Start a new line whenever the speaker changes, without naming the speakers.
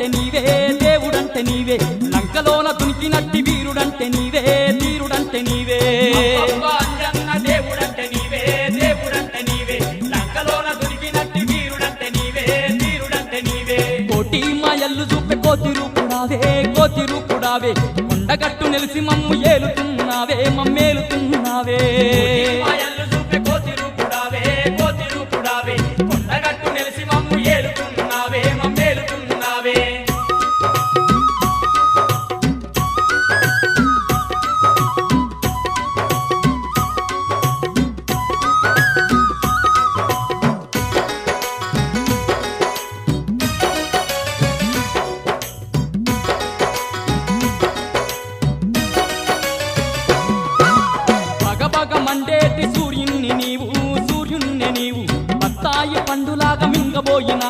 వీరుడంటే నీవే దేవుడంటే నీవే. లంకలోన దునికినట్టి వీరుడంటే నీవే తీరుడంటే నీవే.
దేవుడంటే నీవే దేవుడంటే నీవే. లంకలోన దునికినట్టి వీరుడంటే నీవే తీరుడంటే నీవే.
కోటి మాయల్లు చూపే కోతి రూపుడావే కోతి రూపుడావే. కొండగట్టు నెలిసి మమ్ము ఏలుతున్నావే మమ్మేలుతున్నావే. కోతి రూపుడావే కోతి రూపుడావే. కొండగట్టు నెలిసి పండులాగా మింగబోయిన